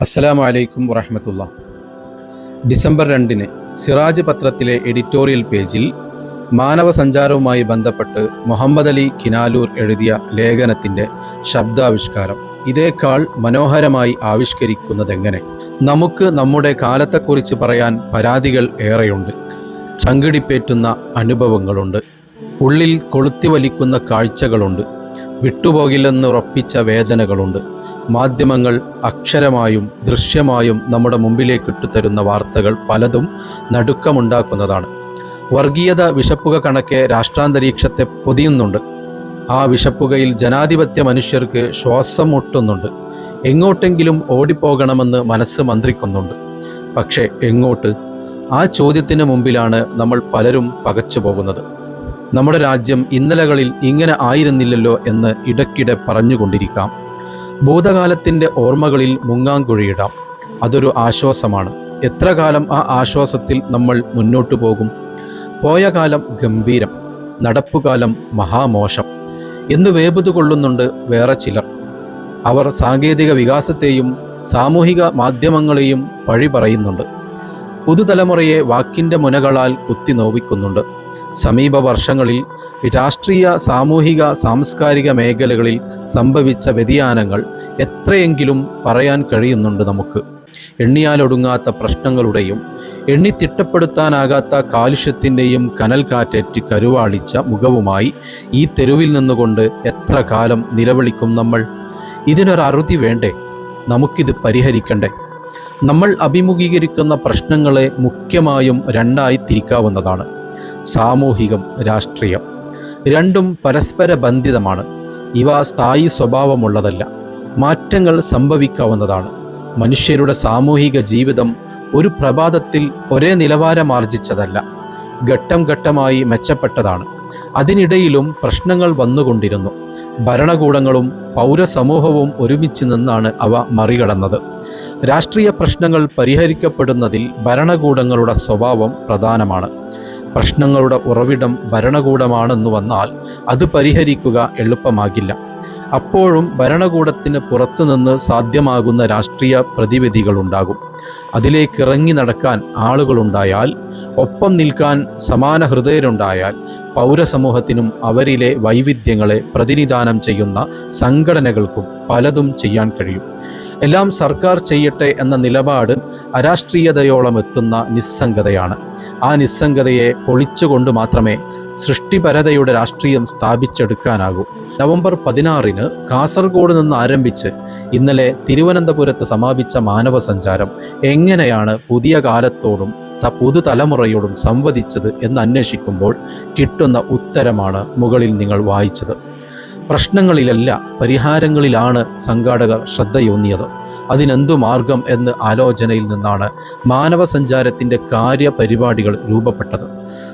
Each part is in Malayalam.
അസ്സലാമു അലൈക്കും വറഹമത്തുള്ള. ഡിസംബർ രണ്ടിന് സിറാജ് പത്രത്തിലെ എഡിറ്റോറിയൽ പേജിൽ മാനവ സഞ്ചാരവുമായി ബന്ധപ്പെട്ട് മുഹമ്മദ് അലി കിനാലൂർ എഴുതിയ ലേഖനത്തിന്റെ ശബ്ദാവിഷ്കാരം. ഇതേക്കാൾ മനോഹരമായി ആവിഷ്കരിക്കുന്നതെങ്ങനെ? നമുക്ക് നമ്മുടെ കാലത്തെക്കുറിച്ച് പറയാൻ പരാതികൾ ഏറെയുണ്ട്. ചങ്കിടിപ്പേറ്റുന്ന അനുഭവങ്ങളുണ്ട്. ഉള്ളിൽ കൊളുത്തി വലിക്കുന്ന കാഴ്ചകളുണ്ട്. വിട്ടുപോകില്ലെന്നുറപ്പിച്ച വേദനകളുണ്ട്. മാധ്യമങ്ങൾ അക്ഷരമായും ദൃശ്യമായും നമ്മുടെ മുമ്പിലേക്ക് ഇട്ടുതരുന്ന വാർത്തകൾ പലതും നടുക്കമുണ്ടാക്കുന്നതാണ്. വർഗീയത വിഷപ്പുക കണക്കെ രാഷ്ട്രാന്തരീക്ഷത്തെ പൊതിയുന്നുണ്ട്. ആ വിഷപ്പുകയിൽ ജനാധിപത്യ മനുഷ്യർക്ക് ശ്വാസം മുട്ടുന്നുണ്ട് എങ്ങോട്ടെങ്കിലും ഓടിപ്പോകണമെന്ന് മനസ്സ് മന്ത്രിക്കുന്നുണ്ട്. പക്ഷേ എങ്ങോട്ട്? ആ ചോദ്യത്തിന് മുമ്പിലാണ് നമ്മൾ പലരും പകച്ചു പോകുന്നത്. നമ്മുടെ രാജ്യം ഇന്നലകളിൽ ഇങ്ങനെ ആയിരുന്നില്ലല്ലോ എന്ന് ഇടയ്ക്കിടെ പറഞ്ഞുകൊണ്ടിരിക്കാം. ഭൂതകാലത്തിന്റെ ഓർമ്മകളിൽ മുങ്ങാങ്കുഴിയിടാം. അതൊരു ആശ്വാസമാണ്. എത്ര കാലം ആ ആശ്വാസത്തിൽ നമ്മൾ മുന്നോട്ടു പോകും? പോയ കാലം ഗംഭീരം നടപ്പുകാലം മഹാമോശം എന്ന് വേപത് കൊള്ളുന്നുണ്ട് വേറെ ചിലർ. അവർ സാങ്കേതിക വികാസത്തെയും സാമൂഹിക മാധ്യമങ്ങളെയും പഴി പറയുന്നുണ്ട്. പുതുതലമുറയെ വാക്കിന്റെ മുനകളാൽ കുത്തി നോവിക്കുന്നുണ്ട്. സമീപ വർഷങ്ങളിൽ രാഷ്ട്രീയ സാമൂഹിക സാംസ്കാരിക മേഖലകളിൽ സംഭവിച്ച വ്യതിയാനങ്ങൾ എത്രയെങ്കിലും പറയാൻ കഴിയുന്നുണ്ട് നമുക്ക്. എണ്ണിയാലൊടുങ്ങാത്ത പ്രശ്നങ്ങളുടെയും എണ്ണിത്തിട്ടപ്പെടുത്താനാകാത്ത കാലുഷ്യത്തിന്റെയും കനൽ കാറ്റേറ്റ് കരുവാളിച്ച മുഖവുമായി ഈ തെരുവിൽ നിന്നുകൊണ്ട് എത്ര കാലം നിലവിളിക്കും നമ്മൾ? ഇതിനൊരറുതി വേണ്ടേ? നമുക്കിത് പരിഹരിക്കണ്ടേ? നമ്മൾ അഭിമുഖീകരിക്കുന്ന പ്രശ്നങ്ങളെ മുഖ്യമായും രണ്ടായി തിരിക്കാവുന്നതാണ്. സാമൂഹികം രാഷ്ട്രീയം. രണ്ടും പരസ്പര ബന്ധിതമാണ്. ഇവ സ്ഥായി സ്വഭാവമുള്ളതല്ല. മാറ്റങ്ങൾ സംഭവിക്കാവുന്നതാണ്. മനുഷ്യരുടെ സാമൂഹിക ജീവിതം ഒരു പ്രഭാതത്തിൽ ഒരേ നിലവാരമാർജിച്ചതല്ല. ഘട്ടം ഘട്ടമായി മെച്ചപ്പെട്ടതാണ്. അതിനിടയിലും പ്രശ്നങ്ങൾ വന്നുകൊണ്ടിരുന്നു. ഭരണകൂടങ്ങളും പൗരസമൂഹവും ഒരുമിച്ച് നിന്നാണ് അവ മറികടന്നത്. രാഷ്ട്രീയ പ്രശ്നങ്ങൾ പരിഹരിക്കപ്പെടുന്നതിൽ ഭരണകൂടങ്ങളുടെ സ്വഭാവം പ്രധാനമാണ്. പ്രശ്നങ്ങളുടെ ഉറവിടം ഭരണകൂടമാണെന്ന് വന്നാൽ അത് പരിഹരിക്കുക എളുപ്പമാകില്ല. അപ്പോഴും ഭരണകൂടത്തിന് പുറത്തുനിന്ന് സാധ്യമാകുന്ന രാഷ്ട്രീയ പ്രതിവിധികളുണ്ടാകും. അതിലേക്കിറങ്ങി നടക്കാൻ ആളുകളുണ്ടായാൽ ഒപ്പം നിൽക്കാൻ സമാന ഹൃദയരുണ്ടായാൽ പൗരസമൂഹത്തിനും അവരിലെ വൈവിധ്യങ്ങളെ പ്രതിനിധാനം ചെയ്യുന്ന സംഘടനകൾക്കും പലതും ചെയ്യാൻ കഴിയും. എല്ലാം സർക്കാർ ചെയ്യട്ടെ എന്ന നിലപാട് അരാഷ്ട്രീയതയോളം എത്തുന്ന നിസ്സംഗതയാണ്. ആ നിസ്സംഗതയെ പൊളിച്ചുകൊണ്ട് മാത്രമേ സൃഷ്ടിപരതയുടെ രാഷ്ട്രീയം സ്ഥാപിച്ചെടുക്കാനാകൂ. നവംബർ പതിനാറിന് കാസർഗോഡ് നിന്ന് ആരംഭിച്ച് ഇന്നലെ തിരുവനന്തപുരത്ത് സമാപിച്ച മാനവ സഞ്ചാരം എങ്ങനെയാണ് പുതിയ കാലത്തോടും പുതുതലമുറയോടും സംവദിച്ചത് എന്ന് അന്വേഷിക്കുമ്പോൾ കിട്ടുന്ന ഉത്തരമാണ് മുകളിൽ നിങ്ങൾ വായിച്ചത്. പ്രശ്നങ്ങളിലല്ല പരിഹാരങ്ങളിലാണ് സംഘാടകർ ശ്രദ്ധയൂന്നിയത്. അതിനെന്തു മാർഗം എന്ന് ആലോചനയിൽ നിന്നാണ് മാനവ സഞ്ചാരത്തിന്റെ കാര്യപരിപാടികൾ രൂപപ്പെട്ടത്.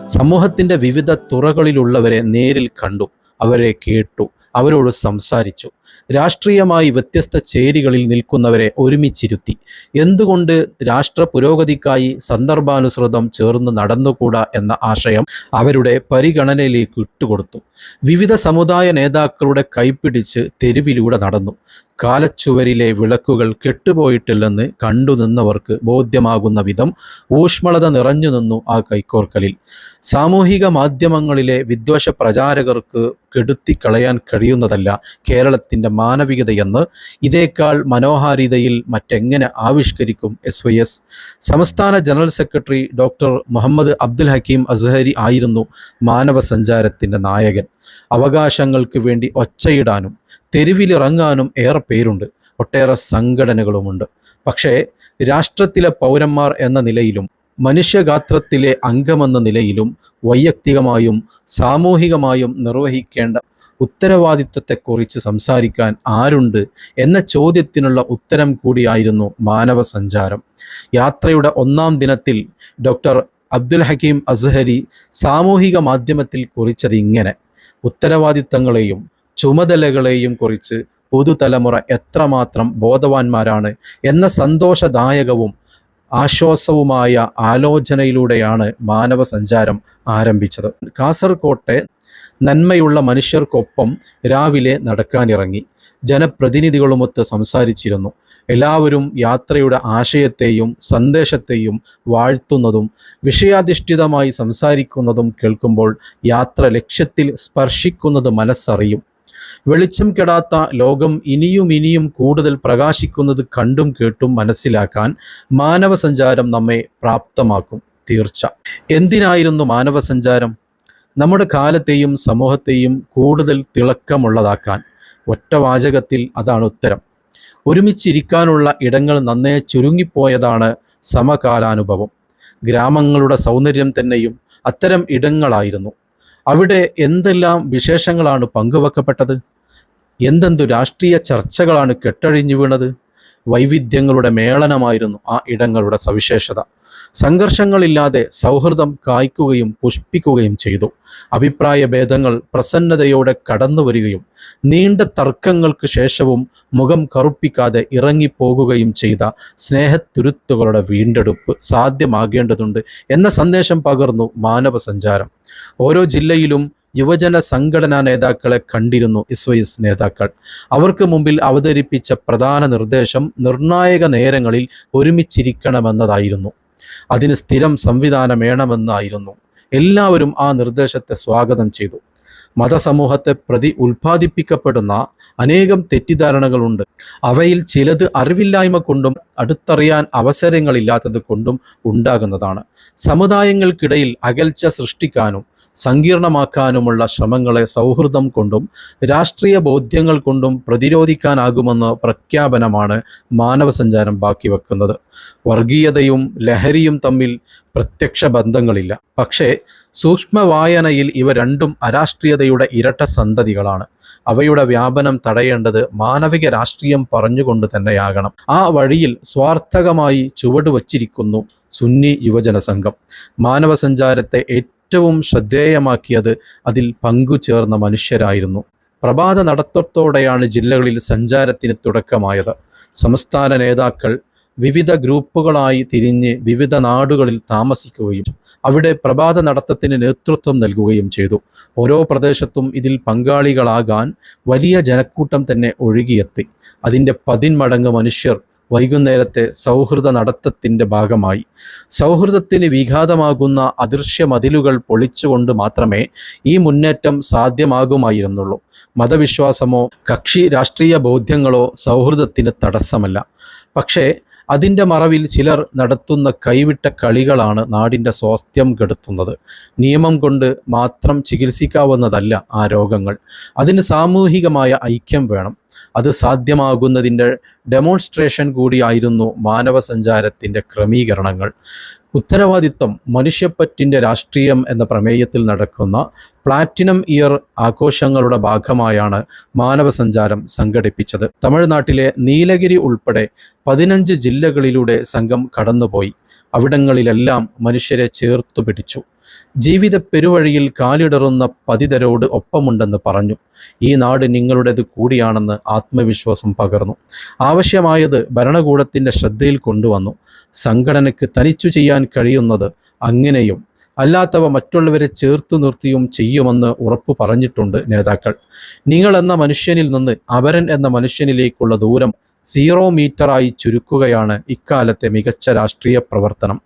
സമൂഹത്തിന്റെ വിവിധ തുറകളിലുള്ളവരെ നേരിൽ കണ്ടു അവരെ കേട്ടു അവരോട് സംസാരിച്ചു. രാഷ്ട്രീയമായി വ്യത്യസ്ത ചേരികളിൽ നിൽക്കുന്നവരെ ഒരുമിച്ചിരുത്തി. എന്തുകൊണ്ട് രാഷ്ട്ര പുരോഗതിക്കായി സന്ദർഭാനുസൃതം ചേർന്ന് നടന്നുകൂടാ എന്ന ആശയം അവരുടെ പരിഗണനയിലേക്ക് ഇട്ടുകൊടുത്തു. വിവിധ സമുദായ നേതാക്കളുടെ കൈപ്പിടിച്ച് തെരുവിലൂടെ നടന്നു. കാലച്ചുവരിലെ വിളക്കുകൾ കെട്ടുപോയിട്ടില്ലെന്ന് കണ്ടു നിന്നവർക്ക് ബോധ്യമാകുന്ന വിധം ഊഷ്മളത നിറഞ്ഞു നിന്നു ആ കൈക്കോർക്കലിൽ. സാമൂഹിക മാധ്യമങ്ങളിലെ വിദ്വേഷ പ്രചാരകർക്ക് കെടുത്തിക്കളയാൻ കഴിയുന്നതല്ല കേരളത്തിന്റെ മാനവികതയെന്ന് ഇതേക്കാൾ മനോഹാരിതയിൽ മറ്റെങ്ങനെ ആവിഷ്കരിക്കും എസ് വൈ എസ് സംസ്ഥാന general secretary doctor Muhammad Abdul Hakeem Azhari ആയിരുന്നു മാനവ സഞ്ചാരത്തിന്റെ നായകൻ. അവകാശങ്ങൾക്ക് വേണ്ടി ഒച്ചയിടാനും തെരുവിലിറങ്ങാനും ഏറെ പേരുണ്ട്. ഒട്ടേറെ സംഘടനകളുമുണ്ട്. പക്ഷേ രാഷ്ട്രത്തിലെ പൗരന്മാർ എന്ന നിലയിലും മനുഷ്യഗാത്രത്തിലെ അംഗമെന്ന നിലയിലും വൈയക്തികമായും സാമൂഹികമായും നിർവഹിക്കേണ്ട ഉത്തരവാദിത്വത്തെക്കുറിച്ച് സംസാരിക്കാൻ ആരുണ്ട് എന്ന ചോദ്യത്തിനുള്ള ഉത്തരം കൂടിയായിരുന്നു മാനവ സഞ്ചാരം യാത്രയുടെ ഒന്നാം ദിനത്തിൽ ഡോക്ടർ അബ്ദുൽ ഹക്കീം അസ്ഹരി സാമൂഹിക മാധ്യമത്തിൽ കുറിച്ചത് ഇങ്ങനെ. ഉത്തരവാദിത്തങ്ങളെയും ചുമതലകളെയും കുറിച്ച് പുതുതലമുറ എത്രമാത്രം ബോധവാന്മാരാണ് എന്ന സന്തോഷദായകവും ആശ്വാസവുമായ ആലോചനയിലൂടെയാണ് മാനവ സഞ്ചാരം ആരംഭിച്ചത്. കാസർകോട്ടെ നന്മയുള്ള മനുഷ്യർക്കൊപ്പം രാവിലെ നടക്കാനിറങ്ങി. ജനപ്രതിനിധികളുമൊത്ത് സംസാരിച്ചിരുന്നു. എല്ലാവരും യാത്രയുടെ ആശയത്തെയും സന്ദേശത്തെയും വാഴ്ത്തുന്നതും വിഷയാധിഷ്ഠിതമായി സംസാരിക്കുന്നതും കേൾക്കുമ്പോൾ യാത്ര ലക്ഷ്യത്തിൽ സ്പർശിക്കുന്നത് മനസ്സറിയും. വെളിച്ചം കെടാത്ത ലോകം ഇനിയും ഇനിയും കൂടുതൽ പ്രകാശിക്കുന്നത് കണ്ടും കേട്ടും മനസ്സിലാക്കാൻ മാനവ സഞ്ചാരം നമ്മെ പ്രാപ്തമാക്കും തീർച്ച. എന്തിനായിരുന്നു മാനവ സഞ്ചാരം നമ്മുടെ കാലത്തെയും സമൂഹത്തെയും കൂടുതൽ തിളക്കമുള്ളതാക്കാൻ. ഒറ്റ വാചകത്തിൽ അതാണ് ഉത്തരം. ഒരുമിച്ചിരിക്കാനുള്ള ഇടങ്ങൾ നന്നേ ചുരുങ്ങിപ്പോയതാണ് സമകാലാനുഭവം. ഗ്രാമങ്ങളുടെ സൗന്ദര്യം തന്നെയും അത്തരം ഇടങ്ങളായിരുന്നു. അവിടെ എന്തെല്ലാം വിശേഷങ്ങളാണ് പങ്കുവെക്കപ്പെട്ടത്? എന്തെന്തു രാഷ്ട്രീയ ചർച്ചകളാണ് കെട്ടഴിഞ്ഞു വീണത്? വൈവിധ്യങ്ങളുടെ മേളനമായിരുന്നു ആ ഇടങ്ങളുടെ സവിശേഷത. സംഘർഷങ്ങളില്ലാതെ സൗഹൃദം കായ്ക്കുകയും പുഷ്പിക്കുകയും ചെയ്തു. അഭിപ്രായ ഭേദങ്ങൾ പ്രസന്നതയോടെ കടന്നു വരികയും നീണ്ട തർക്കങ്ങൾക്ക് ശേഷവും മുഖം കറുപ്പിക്കാതെ ഇറങ്ങിപ്പോകുകയും ചെയ്ത സ്നേഹത്തുരുത്തുകളുടെ വീണ്ടെടുപ്പ് സാധ്യമാകേണ്ടതുണ്ട് എന്ന സന്ദേശം പകർന്നു മാനവ സഞ്ചാരം ഓരോ ജില്ലയിലും യുവജന സംഘടനാ നേതാക്കളെ കണ്ടിരുന്നു ഇസ്വയിസ് നേതാക്കൾ. അവർക്ക് മുമ്പിൽ അവതരിപ്പിച്ച പ്രധാന നിർദ്ദേശം നിർണായക നേരങ്ങളിൽ ഒരുമിച്ചിരിക്കണമെന്നതായിരുന്നു. അതിന് സ്ഥിരം സംവിധാനം വേണമെന്നായിരുന്നു എല്ലാവരും ആ നിർദ്ദേശത്തെ സ്വാഗതം ചെയ്തു. മതസമൂഹത്തെ പ്രതി ഉൽപ്പാദിപ്പിക്കപ്പെടുന്ന അനേകം തെറ്റിദ്ധാരണകളുണ്ട്. അവയിൽ ചിലത് അറിവില്ലായ്മ കൊണ്ടും അടുത്തറിയാൻ അവസരങ്ങളില്ലാത്തത് കൊണ്ടും ഉണ്ടാകുന്നതാണ്. സമുദായങ്ങൾക്കിടയിൽ അകൽച്ച സൃഷ്ടിക്കാനും സങ്കീർണമാക്കാനുമുള്ള ശ്രമങ്ങളെ സൗഹൃദം കൊണ്ടും രാഷ്ട്രീയ ബോധ്യങ്ങൾ കൊണ്ടും പ്രതിരോധിക്കാനാകുമെന്ന പ്രഖ്യാപനമാണ് മാനവസഞ്ചാരം ബാക്കി വെക്കുന്നത്. വർഗീയതയും ലഹരിയും തമ്മിൽ പ്രത്യക്ഷ ബന്ധങ്ങളില്ല. പക്ഷേ സൂക്ഷ്മ വായനയിൽ ഇവ രണ്ടും അരാഷ്ട്രീയതയുടെ ഇരട്ട സന്തതികളാണ്. അവയുടെ വ്യാപനം തടയേണ്ടത് മാനവിക രാഷ്ട്രീയം പറഞ്ഞുകൊണ്ട് തന്നെയാകണം. ആ വഴിയിൽ സ്വാർത്ഥകമായി ചുവടുവച്ചിരിക്കുന്നു സുന്നി യുവജന സംഘം മാനവസഞ്ചാരത്തെ ഏറ്റവും ശ്രദ്ധേയമാക്കിയത് അതിൽ പങ്കുചേർന്ന മനുഷ്യരായിരുന്നു. പ്രഭാത നടത്തത്തോടെയാണ് ജില്ലകളിൽ സഞ്ചാരത്തിന് തുടക്കമായത്. സംസ്ഥാന നേതാക്കൾ വിവിധ ഗ്രൂപ്പുകളായി തിരിഞ്ഞ് വിവിധ നാടുകളിൽ താമസിക്കുകയും അവിടെ പ്രഭാത നടത്തത്തിന് നേതൃത്വം നൽകുകയും ചെയ്തു. ഓരോ പ്രദേശത്തും ഇതിൽ പങ്കാളികളാകാൻ വലിയ ജനക്കൂട്ടം തന്നെ ഒഴുകിയെത്തി. അതിന്റെ പതിന്മടങ്ങ് മനുഷ്യർ വൈകുന്നേരത്തെ സൗഹൃദ നടത്തത്തിന്റെ ഭാഗമായി. സൗഹൃദത്തിന് വിഘാതമാകുന്ന അദൃശ്യ മതിലുകൾ പൊളിച്ചുകൊണ്ട് മാത്രമേ ഈ മുന്നേറ്റം സാധ്യമാകുമായിരുന്നുള്ളൂ. മതവിശ്വാസമോ കക്ഷി രാഷ്ട്രീയ ബോധ്യങ്ങളോ സൗഹൃദത്തിന് തടസ്സമല്ല. പക്ഷേ അതിന്റെ മറവിൽ ചിലർ നടത്തുന്ന കൈവിട്ട കളികളാണ് നാടിന്റെ സ്വാസ്ഥ്യം കെടുത്തുന്നത്. നിയമം കൊണ്ട് മാത്രം ചികിത്സിക്കാവുന്നതല്ല ആ രോഗങ്ങൾ. അതിന് സാമൂഹികമായ ഐക്യം വേണം. അത് സാധ്യമാകുന്നതിന്റെ ഡെമോൺസ്ട്രേഷൻ കൂടിയായിരുന്നു മാനവ സഞ്ചാരത്തിന്റെ ക്രമീകരണങ്ങൾ. ഉത്തരവാദിത്വം മനുഷ്യപ്പറ്റിന്റെ രാഷ്ട്രീയം എന്ന പ്രമേയത്തിൽ നടക്കുന്ന പ്ലാറ്റിനം ഇയർ ആഘോഷങ്ങളുടെ ഭാഗമായാണ് മാനവ സഞ്ചാരം സംഘടിപ്പിച്ചത്. തമിഴ്നാട്ടിലെ നീലഗിരി ഉൾപ്പെടെ പതിനഞ്ച് ജില്ലകളിലൂടെ സംഘം കടന്നുപോയി. അവിടങ്ങളിലെല്ലാം മനുഷ്യരെ ചേർത്തു പിടിച്ചു. ജീവിത പെരുവഴിയിൽ കാലിടറുന്ന പതിതരോട് ഒപ്പമുണ്ടെന്ന് പറഞ്ഞു. ഈ നാട് നിങ്ങളുടേത് കൂടിയാണെന്ന് ആത്മവിശ്വാസം പകർന്നു. ആവശ്യമായത് ഭരണകൂടത്തിന്റെ ശ്രദ്ധയിൽ കൊണ്ടുവന്നു. സംഘടനയ്ക്ക് തനിച്ചു ചെയ്യാൻ കഴിയുന്നത് അങ്ങനെയും അല്ലാത്തവ മറ്റുള്ളവരെ ചേർത്തു നിർത്തിയും ചെയ്യുമെന്ന് ഉറപ്പു പറഞ്ഞിട്ടുണ്ട് നേതാക്കൾ. നിങ്ങൾ എന്ന മനുഷ്യനിൽ നിന്ന് അവരൻ എന്ന മനുഷ്യനിലേക്കുള്ള ദൂരം സീറോ മീറ്ററായി ചുരുക്കുകയാണ് ഇക്കാലത്തെ മികച്ച രാഷ്ട്രീയ പ്രവർത്തനം.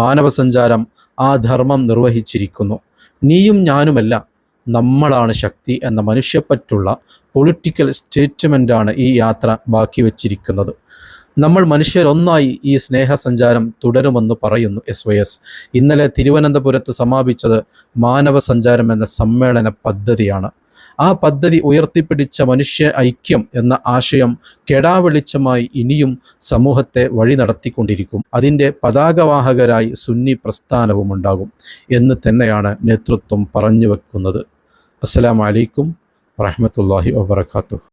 മാനവസഞ്ചാരം ആ ധർമ്മം നിർവഹിച്ചിരിക്കുന്നു. നീയും ഞാനുമല്ല നമ്മളാണ് ശക്തി എന്ന മനുഷ്യപ്പറ്റുള്ള പൊളിറ്റിക്കൽ സ്റ്റേറ്റ്മെന്റാണ് ഈ യാത്ര ബാക്കി വച്ചിരിക്കുന്നത്. നമ്മൾ മനുഷ്യരൊന്നായി ഈ സ്നേഹസഞ്ചാരം തുടരുമെന്ന് പറയുന്നു എസ് വൈ എസ് ഇന്നലെ തിരുവനന്തപുരത്ത് സമാപിച്ചത് മാനവ സഞ്ചാരം എന്ന സമ്മേളന പദ്ധതിയാണ്. ആ പദ്ധതി ഉയർത്തിപ്പിടിച്ച മനുഷ്യ ഐക്യം എന്ന ആശയം കെടാവെളിച്ചമായി ഇനിയും സമൂഹത്തെ വഴി നടത്തിക്കൊണ്ടിരിക്കും. അതിന്റെ പതാകവാഹകരായി സുന്നി പ്രസ്ഥാനവും ഉണ്ടാകും എന്ന് തന്നെയാണ് നേതൃത്വം പറഞ്ഞു വെക്കുന്നത്. അസ്സലാമലൈക്കും വറഹമത്തല്ലാഹി വാബർക്കാത്തു